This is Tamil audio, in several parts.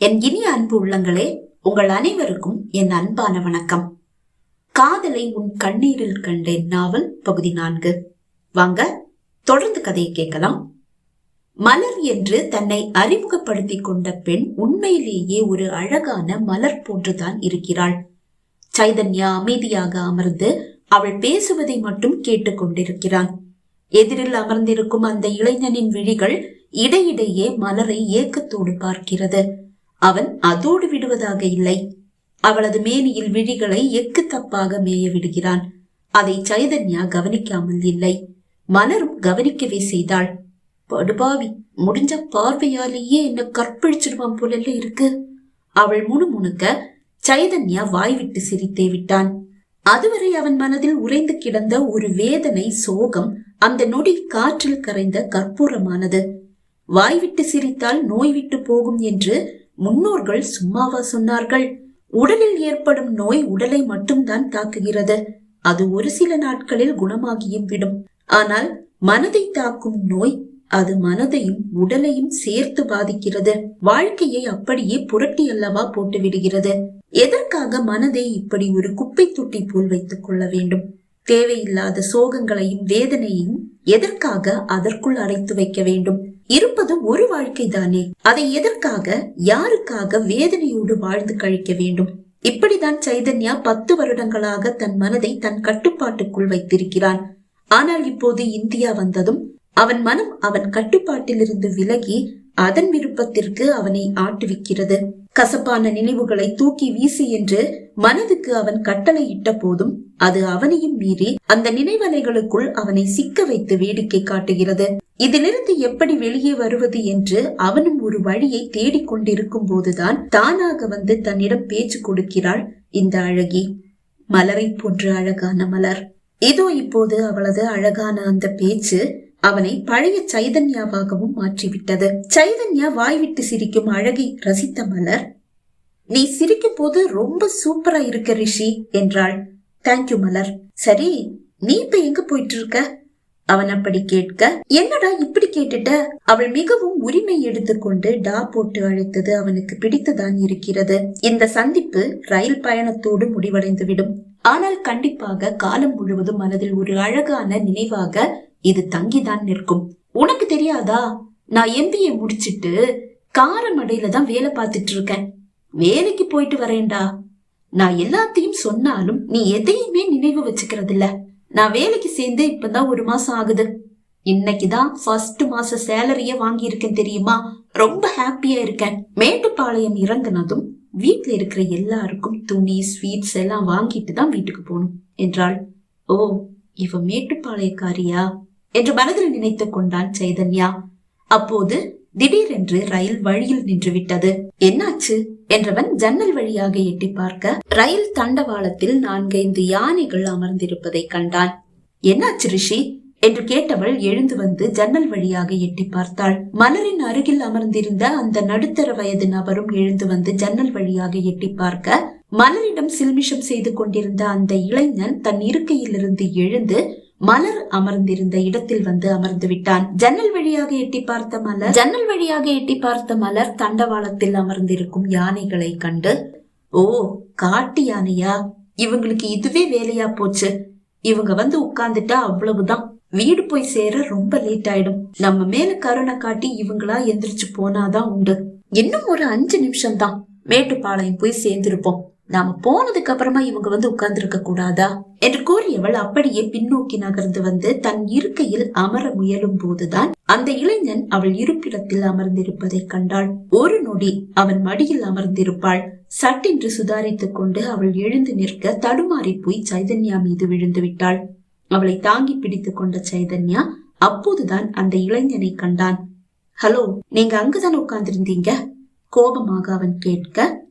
என் இனிய அன்பு உள்ளங்களே உங்கள் அனைவருக்கும் என் அன்பான வணக்கம். காதலை உன் கண்ணீரில் கண்டேன் நாவல் பகுதி நான்கு. வாங்க தொடர்ந்து கதையை கேட்கலாம். மலர் என்று தன்னை அறிமுகப்படுத்திக் கொண்ட பெண் உண்மையிலேயே ஒரு அழகான மலர் போன்றுதான் இருக்கிறாள். சைதன்யா அமைதியாக அமர்ந்து அவள் பேசுவதை மட்டும் கேட்டுக்கொண்டிருக்கிறான் எதிரில் அமர்ந்திருக்கும் அந்த இளைஞனின் விழிகள் இடையிடையே மலரை ஏக்கத்தோடு பார்க்கிறது. அவன் அதோடு விடுவதாக இல்லை. அவளது மேனியில் விழிகளை எக்கு தப்பாக மேய விடுகிறான். அதை சைதன்யா கவனிக்காமல் இல்லை. மலரும் கவனிக்கவே செய்தாள். படுபாவி முடிஞ்ச பார்வையாலேயே என்ன கற்பழிச்சிடுவான் போலல்ல இருக்கு? அவள் முணுமுணுக்க சைதன்யா வாய்விட்டு சிரித்தே விட்டான். அதுவரை அவன் மனதில் உறைந்து கிடந்த ஒரு வேதனை சோகம் அந்த நொடி காற்றில் கரைந்த கற்பூரமானது. வாய்விட்டு சிரித்தால் நோய் விட்டு போகும் என்று முன்னோர்கள் சும்மாவா சொன்னார்கள்? உடலில் ஏற்படும் நோய் உடலை மட்டும்தான் தாக்குகிறது. அது ஒரு சில நாட்களில் குணமாகியும் விடும். ஆனால் மனதை தாக்கும் நோய் அது மனதையும் உடலையும் சேர்த்து பாதிக்கிறது. வாழ்க்கையை அப்படியே புரட்டி அல்லவா போட்டு விடுகிறது எதற்காக மனதை இப்படி ஒரு குப்பை தொட்டி போல் வைத்துக் கொள்ள வேண்டும்? தேவையில்லாத சோகங்களையும் வேதனையும் எதற்காக அதற்குள் அடைத்து வைக்க வேண்டும்? இருப்பது ஒரு வாழ்க்கை தானே. அதை எதற்காக யாருக்காக வேதனையோடு வாழ்ந்து கழிக்க வேண்டும்? இப்படிதான் சைதன்யா பத்து வருடங்களாக தன் மனதை தன் கட்டுப்பாட்டுக்குள் வைத்திருக்கிறான். ஆனால் இப்போது இந்தியா வந்ததும் அவன் மனம் அவன் கட்டுப்பாட்டிலிருந்து விலகி அதன் விருப்பத்திற்கு அவனை ஆட்டுவிக்கிறது. கசப்பான நினைவுகளை தூக்கி வீசி என்று மனதுக்கு அவன் கட்டளை இட்ட போதும் அது அவனையும் மீறி அந்த நினைவலைகளுக்குள் அவனை சிக்க வைத்து வேடிக்கை காட்டுகிறது. இதிலிருந்து எப்படி வெளியே வருவது என்று அவனும் ஒரு வழியை தேடிக்கொண்டிருக்கும் போதுதான் தானாக வந்து தன்னிடம் பேச்சு கொடுக்கிறாள் இந்த அழகி. மலரை போன்று அழகான மலர். இதோ இப்போது அவளது அழகான அந்த பேச்சு அவனை பழைய சைதன்யாவாகவும் மாற்றிவிட்டது. சைதன்யா வாய்விட்டு சிரிக்கும் அழகை ரசித்த மலர் நீ சிரிக்கும் போது ரொம்ப சூப்பரா இருக்க ரிஷி என்றாள். தேங்க்யூ மலர் சரி நீ இப்ப எங்க போயிட்டு இருக்க அவன் அப்படி கேட்க என்னடா இப்படி கேட்டுட்ட? அவள் மிகவும் உரிமை எடுத்துக்கொண்டு டா போட்டு அழைத்தது அவனுக்கு பிடித்துதான் இருக்கிறது. இந்த சந்திப்பு ரயில் பயணத்தோடு முடிவடைந்து விடும் ஆனால் கண்டிப்பாக காலம் முழுவதும் மனதில் ஒரு அழகான நினைவாக இது தங்கிதான் நிற்கும். உனக்கு தெரியாதா? நான் எம்பிஏ முடிச்சிட்டு காரமடையில தான் வேலை பார்த்துட்டு இருக்கேன் வேலைக்கு போயிட்டு வரேன்டா. நான் எல்லாத்தையும் சொன்னாலும் நீ எதையுமே நினைவு வச்சுக்கிறது இல்ல நான் வேலைக்கு சேர்ந்து இப்பதான் ஒரு மாசம் ஆகுது. இன்னைக்குதான் ஃபர்ஸ்ட் மாச சேலரிய வாங்கி இருக்கேன் தெரியுமா? ரொம்ப ஹாப்பியா இருக்கேன். மேட்டுப்பாளையம் இறங்குனதும் வீட்டுல இருக்கிற எல்லாருக்கும் துணி ஸ்வீட்ஸ் எல்லாம் வாங்கிட்டு தான் வீட்டுக்கு போகணும் என்றாள். ஓ இவ மேட்டுப்பாளையக்காரியா? என்று மனதில் நினைத்துக் கொண்டான் சைதன்யா. அப்போது திடீரென்று ரயில் வழியில் நின்று விட்டது என்னாச்சு? என்றவன் ஜன்னல் வழியாக எட்டி பார்க்க ரயில் தண்டவாளத்தில் நான்கைந்து யானைகள் அமர்ந்திருப்பதை கண்டான். என்னாச்சு ரிஷி? என்று கேட்டவள் எழுந்து வந்து ஜன்னல் வழியாக எட்டி பார்த்தாள். மலரின் அருகில் அமர்ந்திருந்த அந்த நடுத்தர வயது நபரும் எழுந்து வந்து ஜன்னல் வழியாக எட்டி பார்க்க மலரிடம் சில்மிஷம் செய்து கொண்டிருந்த அந்த இளைஞன் தன் இருக்கையிலிருந்து எழுந்து மலர் அமர்ந்திருந்த இடத்தில் வந்து அமர்ந்து விட்டான். ஜன்னல் வழியாக எட்டி பார்த்த மலர் ஜன்னல் வழியாக எட்டி பார்த்த மலர் தண்டவாளத்தில் அமர்ந்திருக்கும் யானைகளை கண்டு ஓ காட்டு யானையா? இவங்களுக்கு இதுவே வேலையா போச்சு. இவங்க வந்து உட்கார்ந்துட்டா அவ்வளவுதான். வீடு போய் சேர ரொம்ப லேட் ஆயிடும். நம்ம மேல கருணை காட்டி இவங்களா எந்திரிச்சு போனாதான் உண்டு. இன்னும் ஒரு அஞ்சு நிமிஷம் தான் மேட்டுப்பாளையம் போய் சேர்ந்திருப்போம். நாம போனதுக்கு அப்புறமா இவங்க வந்து உட்கார்ந்துருக்க கூடாதா? என்று கூறியவள் அப்படியே பின்னோக்கி நகர்ந்து வந்து தன் இருக்கையில் அமர முயலும் போதுதான் அந்த இளைஞன் அவள் இருப்பிடத்தில் அமர்ந்திருப்பதை கண்டாள். ஒரு நொடி அவன் மடியில் அமர்ந்திருப்பாள். சட்டென்று சுதாரித்துக் கொண்டு அவள் எழுந்து நிற்க தடுமாறி போய் சைதன்யா மீது விழுந்து விட்டாள். அவளை தாங்கி பிடித்துக் கொண்ட சைதன்யா அப்போதுதான் அந்த இளைஞனை கண்டான். ஹலோ நீங்க அங்கதான் உட்கார்ந்திருந்தீங்க? கோபமாக அவன் கேட்க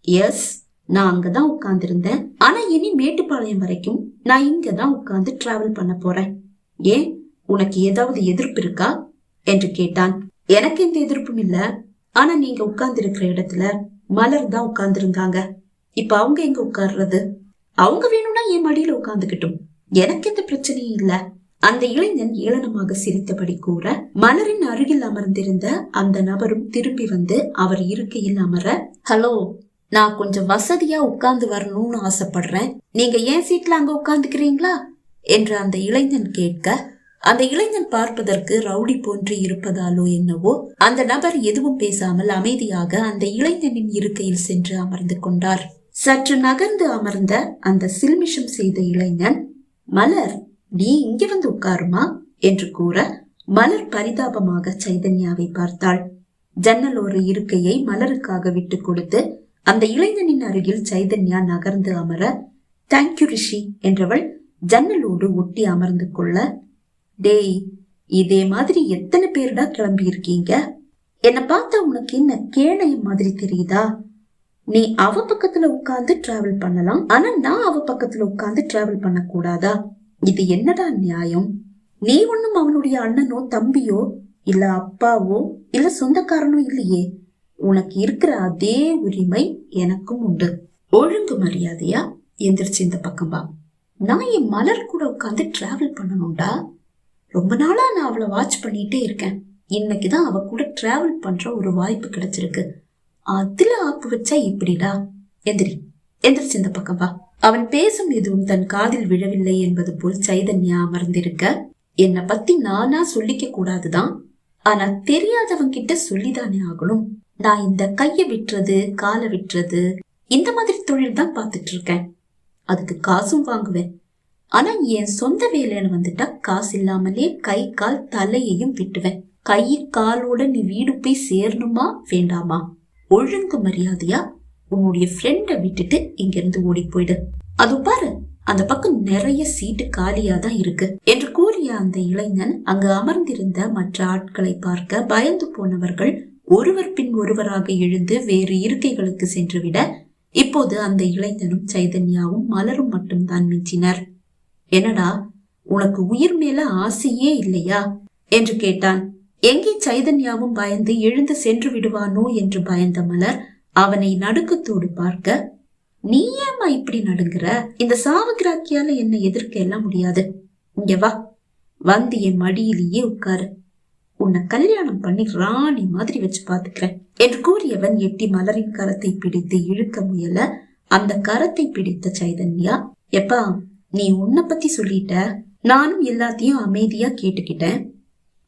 எஸ். நான் அங்கதான் உட்கார்ந்திருந்தேன். ஆனா இனி மேட்டுப்பாளையம் வரைக்கும் நான் இங்கதான் உட்கார்ந்து டிராவல் பண்ண போறேன். ஏன்? உனக்கு ஏதாவது எதிர்ப்பு இருக்கா? என்று கேட்டான். எனக்கு எந்த எதிர்ப்பும் இல்ல. ஆனா நீங்க உட்கார்ந்து இருக்கிற இடத்துல மலர் தான் உட்கார்ந்து இருந்தாங்க இப்ப அவங்க எங்க உட்கார்றது? அவங்க வேணும்னா என் மடியில உட்கார்ந்துகிட்டும். எனக்கு எந்த பிரச்சனையும் இல்ல. அந்த இளைஞன் ஏளனமாக சிரித்தபடி கூற மலரின் அருகில் அமர்ந்திருந்த அந்த நபரும் திரும்பி வந்து அவர் இருக்கையில் அமர ஹலோ நான் கொஞ்சம் வசதியா உட்கார்ந்து வரணும்னு ஆசைப்படுறேன். நீங்க ஏன் சீட்ல அங்க உட்கார்ந்துக்கிறீங்களா? என்று அந்த இளைஞன் கேட்க அந்த இளைஞன் பார்ப்பதற்கு ரவுடி போன்று இருப்பதாலோ என்னவோ அந்த நபர் எதுவும் பேசாமல் அமைதியாக அந்த இளைஞனின் இருக்கையில் சென்று அமர்ந்து கொண்டார். சற்று நகர்ந்து அமர்ந்த அந்த சில்மிஷம் செய்த இளைஞன் மலர் நீ இங்க வந்து உட்காருமா? என்று கூற மலர் பரிதாபமாக சைதன்யாவை பார்த்தாள். ஜன்னல் ஒரு இருக்கையை மலருக்காக விட்டு கொடுத்து அந்த இளைஞனின் அருகில் சைதன்யா நகர்ந்து அமர தேங்க்யூ ரிஷி என்றவள் ஜன்னலோடு ஒட்டி அமர்ந்து கொள்ள டேய் இதே மாதிரி எத்தனை பேருடா கிளம்பி இருக்கீங்க என்னை பார்த்தா உனக்கு என்ன கேணையம் மாதிரி தெரியுதா? நீ அவ பக்கத்துல உட்கார்ந்து டிராவல் பண்ணலாம் ஆனா நான் அவ பக்கத்துல உட்கார்ந்து டிராவல் பண்ண கூடாதா இது என்னடா நியாயம்? நீ ஒன்னும் அவனுடைய அண்ணனோ தம்பியோ இல்ல அப்பாவோ இல்ல சொந்தக்காரனோ இல்லையே. உனக்கு இருக்கிற அதே உரிமை எனக்கும் உண்டு. ஒழுங்கு மரியாதையா எந்திரிச்சு இந்த பக்கம் வா. நான் என் மலர் கூட உட்காந்து டிராவல் பண்ணணும்டா. ரொம்ப நாளா நான் அவளை வாட்ச் பண்ணிட்டே இருக்கேன். இன்னைக்குதான் அவ கூட டிராவல் பண்ற ஒரு வாய்ப்பு கிடைச்சிருக்கு. அதுல ஆப்பு வச்சா இப்படிடா. எந்திரி. எந்திரிச்சு இந்த பக்கம் வா. அவன் பேசும் எதுவும் தன் காதில் விழவில்லை என்பது போல் சைதன்யா அமர்ந்திருக்க என்னை பத்தி நானா சொல்லிக்க கூடாதுதான். ஆனா தெரியாதவன் கிட்ட சொல்லிதானே ஆகணும். நான் இந்த கையை விட்டுறது காலை விட்டுறது இந்த மாதிரி தொழில் தான் பார்த்துட்டு இருக்கேன் அதுக்கு காசும் வாங்குவேன். ஆனா என் சொந்த வேலைன்னு வந்துட்டா காசு இல்லாமலே கை கால் தலையையும் விட்டுவேன். கை காலோட நீ வீடு போய் சேரணுமா வேண்டாமா? ஒழுங்கு மரியாதையா உன்னுடைய ஃப்ரெண்டை விட்டுட்டு இங்கிருந்து ஓடி போயிடு. அது பாரு அந்த பக்கம் நிறைய சீட்டு காலியா தான் இருக்கு. என்று கூறிய அந்த இளைஞன் அங்கு அமர்ந்திருந்த மற்ற ஆட்களை பார்க்க பயந்து போனவர்கள் ஒருவர் பின் ஒருவராக எழுந்து வேறு இருக்கைகளுக்கு சென்றுவிட இப்போது அந்த இளைஞனும் சைதன்யாவும் மலரும் மட்டும்தான் மிஞ்சினர். என்னடா உனக்கு உயிர் மேல ஆசையே இல்லையா? என்று கேட்டான். எங்கே சைதன்யாவும் பயந்து எழுந்து சென்று விடுவானோ என்று பயந்த மலர் அவனை நடுக்கத்தோடு பார்க்க நீ ஏமா இப்படி நடுங்குற? இந்த சாவகிராக்கியால என்னை எதிர்க்க எல்லாம் முடியாது. இங்க வா. வந்து என் மடியிலேயே உட்காரு. உன்னை கல்யாணம் பண்ணி ராணி மாதிரி வச்சு பாத்துக்கிறேன் என்று கூறியவன் எட்டி மலரின் கரத்தை பிடித்து இழுக்க முயல அந்த கரத்தை பிடித்த சைதன்யா எப்பா நீ உன்னை பத்தி சொல்லிட்ட. நானும் எல்லாத்தையும் அமைதியா கேட்டுக்கிட்டேன்.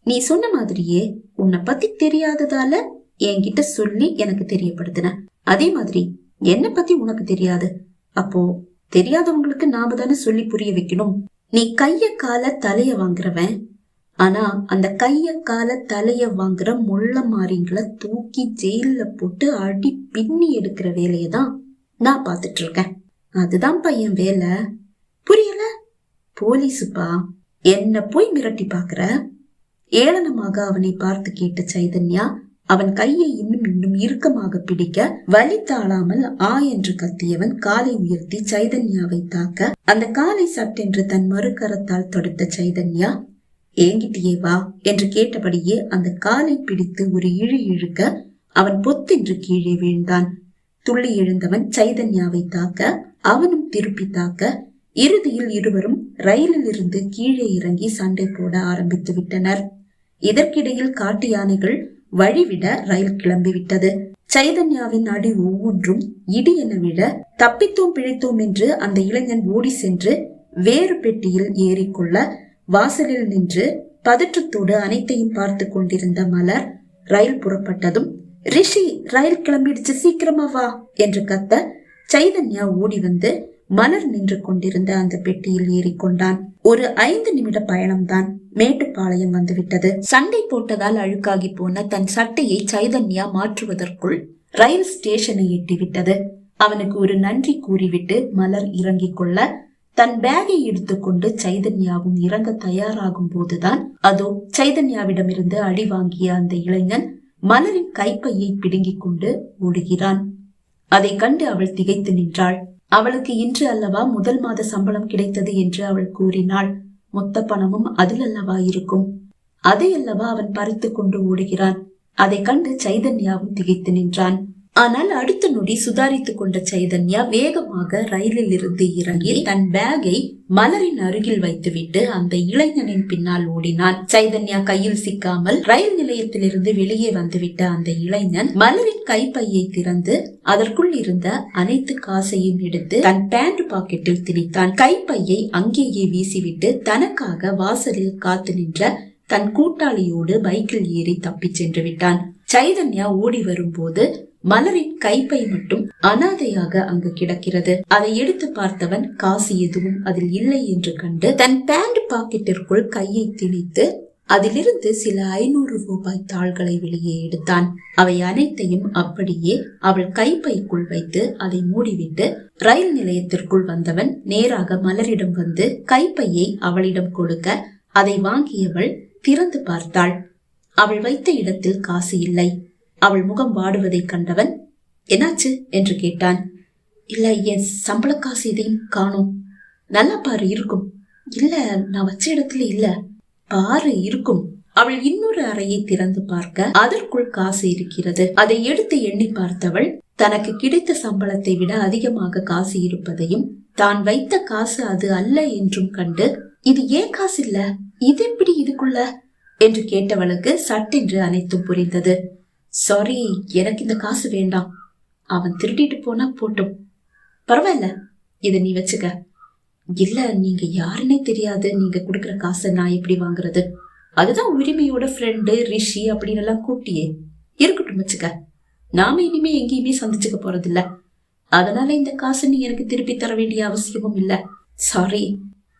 நீ சொன்ன மாதிரியே உன்னை பத்தி தெரியாததால என்கிட்ட சொல்லி எனக்கு தெரியப்படுத்தின. அதே மாதிரி என்ன பத்தி உனக்கு தெரியாது. அப்போ தெரியாதவங்களுக்கு நாம தானே சொல்லி புரிய வைக்கணும். நீ கைய கால தலைய வாங்குறவன். ஆனா அந்த கைய கால தலைய வாங்குற முள்ள மாறிங்களை தூக்கி ஜெயில போட்டு அடி பின்னி எடுக்கிற வேலையை தான் நான் பாத்துட்டு இருக்கேன் அதுதான் பையன் வேலை. புரியல? போலீஸுப்பா என்ன போய் மிரட்டி பாக்குற? ஏளனமாக அவனை பார்த்து கேட்ட சைதன்யா அவன் கையை இன்னும் இன்னும் இறுக்கமாக பிடிக்க வலி தாழாமல் ஆ என்று கத்தியவன் காலை உயர்த்தி சைதன்யாவை தாக்க அந்த காலை சட்டென்று தன் மறுக்கரத்தால் தொடுத்த சைதன்யா ஏங்கிட்டியே வா என்று கேட்டபடியே அந்த காலை பிடித்து ஒரு இழு இழுக்க அவன் பொத்தென்று கீழே வீழ்ந்தான். துள்ளி எழுந்தவன் சைதன்யாவை தாக்க அவனும் திருப்பி தாக்க இறுதியில் இருவரும் ரயிலில் இருந்து கீழே இறங்கி சண்டை போட ஆரம்பித்து விட்டனர். இதற்கிடையில் காட்டு யானைகள் வழிவிட ரயில் கிளம்பிவிட்டது சைதன்யாவின் அடி ஒவ்வொன்றும் இடி என விட தப்பித்தோம் பிழைத்தோம் என்று அந்த இளைஞன் ஓடி சென்று வேறு பெட்டியில் ஏறிக்கொள்ள வாசலில் நின்று பதற்றத்தோடு அனைத்தையும் பார்த்து கொண்டிருந்த மலர் ரயில் புறப்பட்டதும் ரிஷி ரயில் கிளம்பிடுச்சு சீக்கிரமா வா என்று கத்த சைதன்யா ஓடி வந்து மலர் நின்று கொண்டிருந்த அந்த பெட்டியில் ஏறிக்கொண்டான் ஒரு ஐந்து நிமிட பயணம்தான் மேட்டுப்பாளையம் வந்துவிட்டது. சண்டை போட்டதால் அழுக்காகி போன தன் சட்டையை சைதன்யா மாற்றுவதற்குள் ரயில் ஸ்டேஷனை எட்டிவிட்டது. அவனுக்கு ஒரு நன்றி கூறிவிட்டு மலர் இறங்கிக் கொள்ள தன் பேகை எடுத்துக்கொண்டு சைதன்யாவும் இறங்க தயாராகும் போதுதான் அதோ சைதன்யாவிடமிருந்து அடி வாங்கிய அந்த இளைஞன் மலரின் கைப்பையை பிடுங்கிக் கொண்டு ஓடுகிறான். அதை கண்டு அவள் திகைத்து நின்றாள். அவளுக்கு இன்று அல்லவா முதல் மாத சம்பளம் கிடைத்தது என்று அவள் கூறினாள். மொத்த பணமும் அதில் அல்லவா இருக்கும்? அதை அல்லவா அவன் பறித்து கொண்டு ஓடுகிறான்? அதை கண்டு சைதன்யாவும் திகைத்து நின்றான். ஆனால் அடுத்த நொடி சுதாரித்துக் கொண்ட சைதன்யா வேகமாக ரயிலில் இருந்து இறங்கி தன் பேகை மலரின் அருகில் வைத்துவிட்டு அந்த இளைஞனின் பின்னால் ஓடினான். சைதன்யா கையில் சிக்காமல் ரயில் நிலையத்திலிருந்து வெளியே வந்துவிட்ட அந்த இளைஞன் மலரின் கைப்பையை திறந்து அதற்குள் இருந்த அனைத்து காசையும் எடுத்து தன் பேண்ட் பாக்கெட்டில் திணித்தான். கைப்பையை அங்கேயே வீசிவிட்டு தனக்காக வாசலில் காத்து நின்ற தன் கூட்டாளியோடு பைக்கில் ஏறி தப்பிச் சென்று விட்டான். சைதன்யா ஓடி வரும்போது மலரின் கைப்பை மட்டும் அனாதையாக அங்கு கிடக்கிறது. அதை எடுத்து பார்த்தவன் காசு எதுவும் அதில் இல்லை என்று கண்டு தன் பேண்ட் பாக்கெட்டிற்குள் கையை திணித்து அதிலிருந்து சில ஐநூறு ரூபாய் தாள்களை வெளியே எடுத்தான். அவை அனைத்தையும் அப்படியே அவள் கைப்பைக்குள் வைத்து அதை மூடிவிட்டு ரயில் நிலையத்திற்குள் வந்தவன் நேராக மலரிடம் வந்து கைப்பையை அவளிடம் கொடுக்க அதை வாங்கியவள் திறந்து பார்த்தாள். அவள் வைத்த இடத்தில் காசு இல்லை. அவள் முகம் வாடுவதைக் கண்டவன் என்னாச்சு? என்று கேட்டான். இல்ல என் சம்பள காசு எதையும் காணோம். நல்லா பாரு இருக்கும். இல்ல நான் வச்ச இடத்துல இல்ல. பாரு இருக்கும். அவள் இன்னொரு அறையை திறந்து பார்க்க அதற்குள் காசு இருக்கிறது. அதை எடுத்து எண்ணி பார்த்தவள் தனக்கு கிடைத்த சம்பளத்தை விட அதிகமாக காசு இருப்பதையும் தான் வைத்த காசு அது அல்ல என்றும் கண்டு இது ஏன் காசு இல்ல இது எப்படி இதுக்குள்ள? என்று கேட்டவளுக்கு சட்டென்று அனைத்தும் புரிந்தது. சாரி எனக்கு இந்த காசு வேண்டாம். அவன் திருடிட்டு போனா போட்டும். பரவாயில்ல இதை நீ வச்சுக்க. இல்ல நீங்க யாருன்னே தெரியாது நீங்க கொடுக்குற காசை நான் எப்படி வாங்குறது? அதுதான் உரிமையோட ஃப்ரெண்டு ரிஷி அப்படின்னு எல்லாம் கூட்டியே இருக்கட்டும் வச்சுக்க. நாம இனிமே எங்கேயுமே சந்திச்சுக்க போறதில்ல. அதனால இந்த காசை நீ எனக்கு திருப்பி தர வேண்டிய அவசியமும் இல்ல. சாரி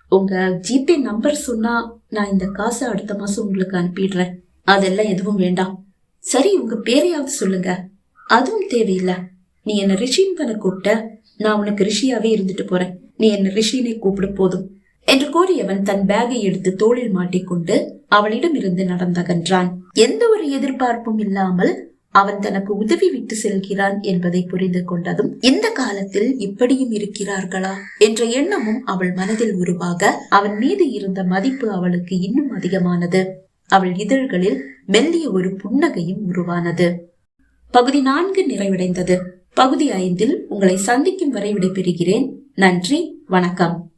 உங்க ஜிபே நம்பர் சொன்னா நான் இந்த காசை அடுத்த மாசம் உங்களுக்கு அனுப்பிடுறேன். அதெல்லாம் எதுவும் வேண்டாம். சரி உங்க பேரையாவது சொல்லுங்க. அதுவும் தேவையில்லை. நீ என்ன ரிஷின்னு தானே கூப்பிட்ட? நான் உனக்கு ரிஷியாவே இருந்துட்டு போறேன். நீ என்ன ரிஷினை கூப்பிட போதும். என்று கூறியவன் தன் பேகை எடுத்து தோளில் மாட்டிக்கொண்டு அவளிடம் இருந்து நடந்தகன்றான். எந்த ஒரு எதிர்பார்ப்பும் இல்லாமல் அவன் தனக்கு உதவி விட்டு செல்கிறான் என்பதை புரிந்து கொண்டதும் இந்த காலத்தில் இப்படியும் இருக்கிறார்களா? என்ற எண்ணமும் அவள் மனதில் உருவாக அவன் மீது இருந்த மதிப்பு அவளுக்கு இன்னும் அதிகமானது. அவள் இதழ்களில் மெல்லிய ஒரு புன்னகையும் உருவானது. பகுதி நான்கு நிறைவடைந்தது. பகுதி ஐந்தில் உங்களை சந்திக்கும் வரை விடைபெறுகிறேன். நன்றி. வணக்கம்.